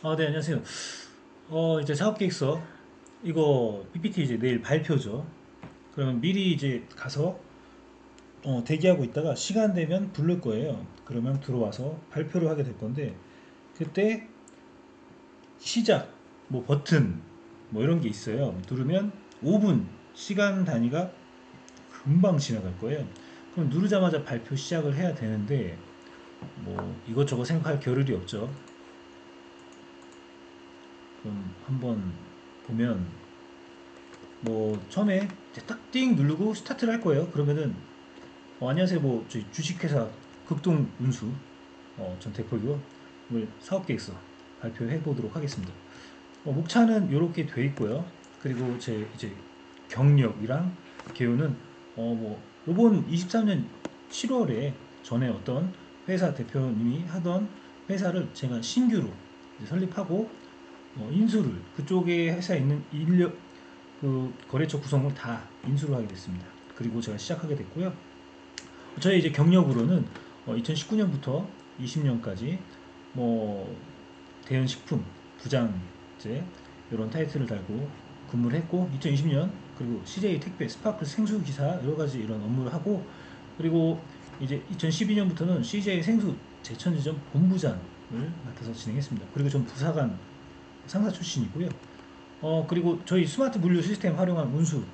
아, 네, 안녕하세요. 어, 이제 사업 계획서 이거 PPT 이제 내일 발표죠. 그러면 미리 이제 가서 어, 대기하고 있다가 시간 되면 부를 거예요. 그러면 들어와서 발표를 하게 될 건데 그때 시작 뭐 버튼 뭐 이런 게 있어요. 누르면 5분 시간 단위가 금방 지나갈 거예요. 그럼 누르자마자 발표 시작을 해야 되는데 뭐 이것저것 생각할 겨를이 없죠. 그럼 한번 보면 뭐 처음에 딱띵 누르고 스타트를 할 거예요. 그러면은 어, 안녕하세요. 뭐 저희 주식회사 극동 운수 어, 전 대표고요. 오늘 사업 계획서 발표해 보도록 하겠습니다. 어, 목차는 이렇게 돼 있고요. 그리고 제 이제 경력이랑 개요는 어뭐 이번 23년 7월에 전에 어떤 회사 대표님이 하던 회사를 제가 신규로 설립하고 어, 인수를 그쪽에 회사에 있는 인력 그 거래처 구성을 다 인수를 하게 됐습니다. 그리고 제가 시작하게 됐고요. 저희 이제 경력으로는 어, 2019년부터 20년까지 뭐 대현 식품 부장제 이런 타이틀을 달고 근무를 했고 2020년 그리고 CJ 택배 스파클 생수 기사 여러 가지 이런 업무를 하고 그리고 이제 2012년부터는 CJ 생수 제천지점 본부장을 맡아서 진행했습니다. 그리고 전 부사관 상사 출신이고요. 어 그리고 저희 스마트 물류 시스템 활용한 운수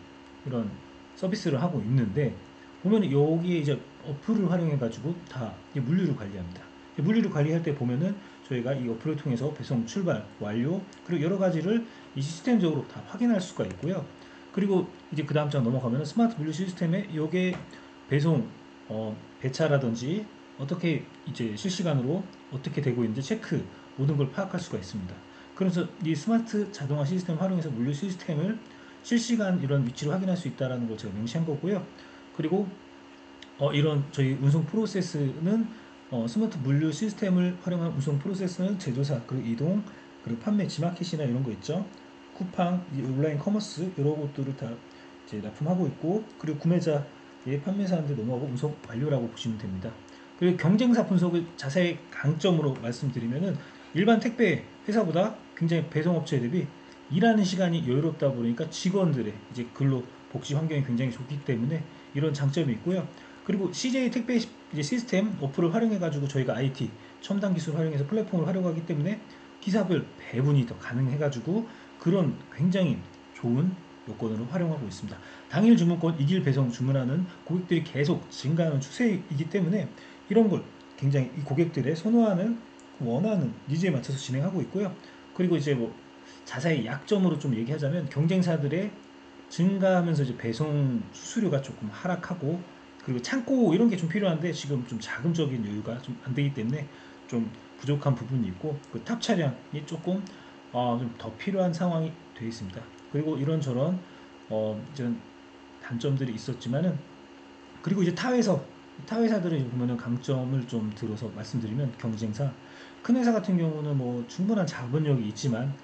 이런 서비스를 하고 있는데 보면 여기에 이제 어플을 활용해 가지고 다 물류를 관리합니다. 물류를 관리할 때 보면은 저희가 이 어플을 통해서 배송 출발 완료 그리고 여러 가지를 이 시스템적으로 다 확인할 수가 있고요. 그리고 이제 그 다음 장 넘어가면 스마트 물류 시스템에 요게 배송 어, 배차라든지 어떻게 이제 실시간으로 어떻게 되고 있는지 체크 모든 걸 파악할 수가 있습니다. 그래서 이 스마트 자동화 시스템 활용해서 물류 시스템을 실시간 이런 위치를 확인할 수 있다라는 걸 제가 명시한 거고요. 그리고 어, 이런 저희 운송 프로세스는 어, 스마트 물류 시스템을 활용한 운송 프로세스는 제조사 그리고 이동 그리고 판매 지마켓이나 이런 거 있죠. 쿠팡, 온라인 커머스 이런 것들을 다 이제 납품하고 있고 그리고 구매자의 판매사한테 넘어가고 운송 완료라고 보시면 됩니다. 그리고 경쟁사 분석을 자세히 강점으로 말씀드리면은 일반 택배 회사보다 굉장히 배송업체 대비 일하는 시간이 여유롭다 보니까 직원들의 이제 근로 복지 환경이 굉장히 좋기 때문에 이런 장점이 있고요. 그리고 CJ 택배 시스템 어플을 활용해 가지고 저희가 IT 첨단 기술을 활용해서 플랫폼을 활용하기 때문에 기사별 배분이 더 가능해 가지고 그런 굉장히 좋은 요건으로 활용하고 있습니다. 당일 주문권 이길 배송 주문하는 고객들이 계속 증가하는 추세이기 때문에 이런 걸 굉장히 이 고객들의 선호하는 원하는 니즈에 맞춰서 진행하고 있고요. 그리고 이제 뭐 자세히 약점으로 좀 얘기하자면 경쟁사들의 증가하면서 이제 배송 수수료가 조금 하락하고 그리고 창고 이런 게 좀 필요한데 지금 좀 자금적인 여유가 좀 안 되기 때문에 좀 부족한 부분이 있고 그 탑 차량이 조금 어, 좀 더 필요한 상황이 되어 있습니다. 그리고 이런저런 어, 이런 단점들이 있었지만은 그리고 이제 타회사 타회사들을 보면은 강점을 좀 들어서 말씀드리면 경쟁사 큰 회사 같은 경우는 뭐 충분한 자본력이 있지만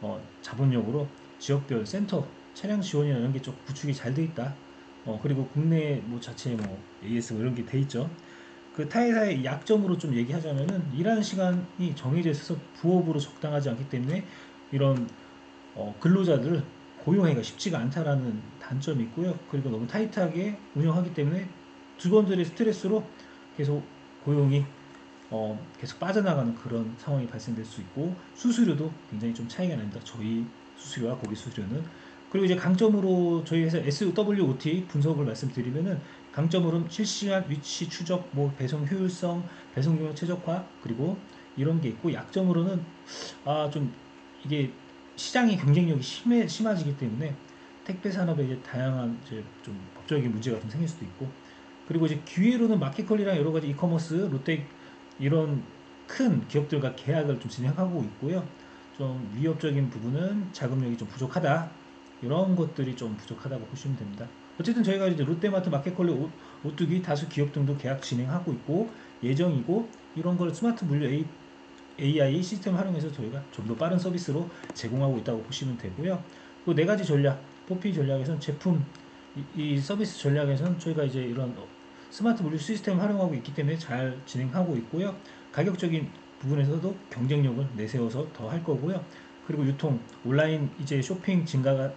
어, 자본력으로 지역별 센터 차량 지원이나 이런 게 좀 구축이 잘 돼 있다. 어, 그리고 국내 뭐 자체 뭐 AS 뭐 이런 게 돼 있죠. 그 타회사의 약점으로 좀 얘기하자면은 일하는 시간이 정해져 있어서 부업으로 적당하지 않기 때문에 이런 어, 근로자들을 고용하기가 쉽지가 않다라는 단점이 있고요. 그리고 너무 타이트하게 운영하기 때문에 직원들의 스트레스로 계속 고용이 어, 계속 빠져나가는 그런 상황이 발생될 수 있고 수수료도 굉장히 좀 차이가 납니다. 저희 수수료와 고객 수수료는 그리고 이제 강점으로 저희 회사 SWOT 분석을 말씀드리면은 강점으로는 실시간 위치 추적, 뭐 배송 효율성, 배송 경력 최적화 그리고 이런 게 있고 약점으로는 아 좀 이게 시장의 경쟁력이 심해 심해지기 때문에 택배 산업에 이제 다양한 이제 좀 법적인 문제가 좀 생길 수도 있고 그리고 이제 기회로는 마켓컬리랑 여러 가지 이커머스, 롯데 이런 큰 기업들과 계약을 좀 진행하고 있고요. 좀 위협적인 부분은 자금력이 좀 부족하다. 이런 것들이 좀 부족하다고 보시면 됩니다. 어쨌든 저희가 이제 롯데마트, 마켓컬리, 오- 오뚜기, 다수 기업 등도 계약 진행하고 있고 예정이고 이런 걸 스마트 물류 AI 시스템 활용해서 저희가 좀 더 빠른 서비스로 제공하고 있다고 보시면 되고요. 또 네 가지 전략, 포피 전략에서는 제품 이, 이 서비스 전략에서는 저희가 이제 이런 어, 스마트 물류 시스템 활용하고 있기 때문에 잘 진행하고 있고요. 가격적인 부분에서도 경쟁력을 내세워서 더 할 거고요. 그리고 유통 온라인 이제 쇼핑 증가가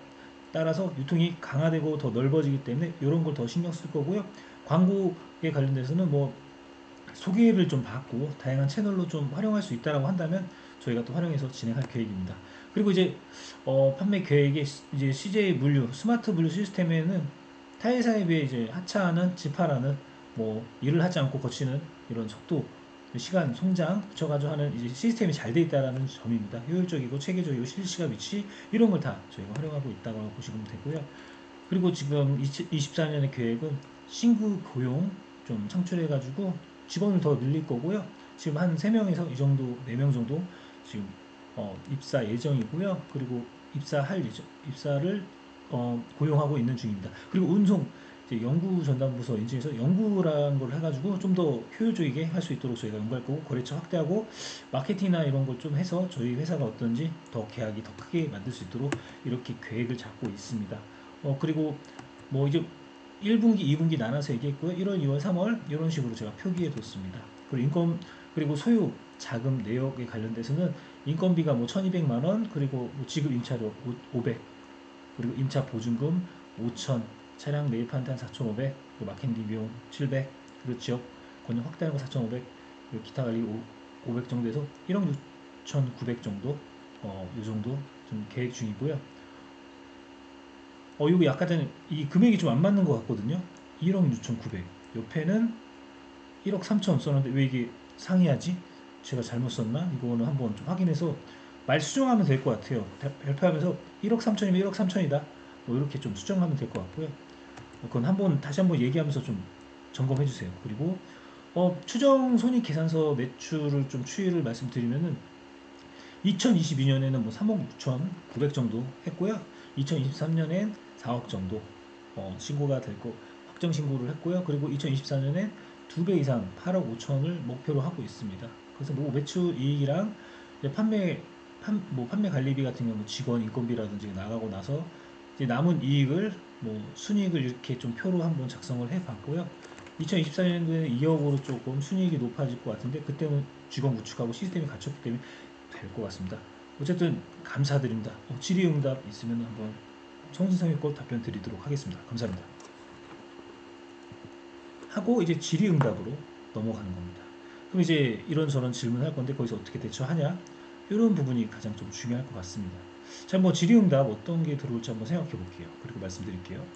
따라서 유통이 강화되고 더 넓어지기 때문에 이런 걸 더 신경 쓸 거고요. 광고에 관련돼서는 뭐 소개를 좀 받고 다양한 채널로 좀 활용할 수 있다라고 한다면 저희가 또 활용해서 진행할 계획입니다. 그리고 이제 어, 판매 계획에 시- 이제 CJ 물류 스마트 물류 시스템에는 타회사에 비해 이제 하차하는 집하라는 뭐 일을 하지 않고 거치는 이런 속도 시간 송장 붙여가지고 하는 이제 시스템이 잘 돼 있다라는 점입니다. 효율적이고 체계적이고 실시간 위치 이런 걸 다 저희가 활용하고 있다고 보시면 되고요. 그리고 지금 24년의 계획은 신규 고용 좀 창출해가지고 직원을 더 늘릴 거고요. 지금 한 3명에서 이 정도, 4명 정도 지금 어, 입사 예정이고요. 그리고 입사할 예정, 입사를 어, 고용하고 있는 중입니다. 그리고 운송 연구 전담부서 인증해서 연구라는 걸 해가지고 좀 더 효율적이게 할 수 있도록 저희가 연구할 거고 거래처 확대하고 마케팅이나 이런 걸 좀 해서 저희 회사가 어떤지 더 계약이 더 크게 만들 수 있도록 이렇게 계획을 잡고 있습니다. 어 그리고 뭐 이제 1분기, 2분기 나눠서 얘기했고요. 1월, 2월, 3월 이런 식으로 제가 표기해 뒀습니다. 그리고 인건 그리고 소유 자금 내역에 관련돼서는 인건비가 뭐 1,200만 원 그리고 뭐 지급 임차료 500 그리고 임차 보증금 5천 차량 매입하는 데한 4,500 그리고 마케팅 비용 700 그리고 지역 권역 확대하는 거 4,500 그리고 기타 관리 500 정도 해서 1억 6,900 정도 어, 요 정도 좀 계획 중이고요. 어, 이거 약간 전에 이 금액이 좀 안 맞는 것 같거든요. 1억 6,900. 옆에는 1억 3천 썼는데 왜 이게 상이하지? 제가 잘못 썼나? 이거는 한번 좀 확인해서 말 수정하면 될 것 같아요. 발- 발표하면서 1억 3천이면 1억 3천이다. 뭐 이렇게 좀 수정하면 될 것 같고요. 어, 그건 한번 다시 한번 얘기하면서 좀 점검해 주세요. 그리고 어, 추정 손익 계산서 매출을 좀 추이를 말씀드리면은 2022년에는 뭐 3억 6천900 정도 했고요. 2023년엔 4억 정도 어, 신고가 될 거 확정 신고를 했고요. 그리고 2024년엔 두배 이상 8억 5천을 목표로 하고 있습니다. 그래서 뭐 매출 이익이랑 판매 판, 뭐 판매 관리비 같은 경우 직원 인건비라든지 나가고 나서 이제 남은 이익을 뭐 순이익을 이렇게 좀 표로 한번 작성을 해 봤고요. 2024년도에는 2억으로 조금 순이익이 높아질 것 같은데 그때는 직원 구축하고 시스템이 갖췄기 때문에 될 것 같습니다. 어쨌든 감사드립니다. 어, 질의응답 있으면 한번 성진성의껏 답변 드리도록 하겠습니다. 감사합니다. 하고 이제 질의응답으로 넘어가는 겁니다. 그럼 이제 이런저런 질문할 건데 거기서 어떻게 대처하냐 이런 부분이 가장 좀 중요할 것 같습니다. 자, 뭐 질의응답 어떤 게 들어올지 한번 생각해 볼게요. 그리고 말씀드릴게요.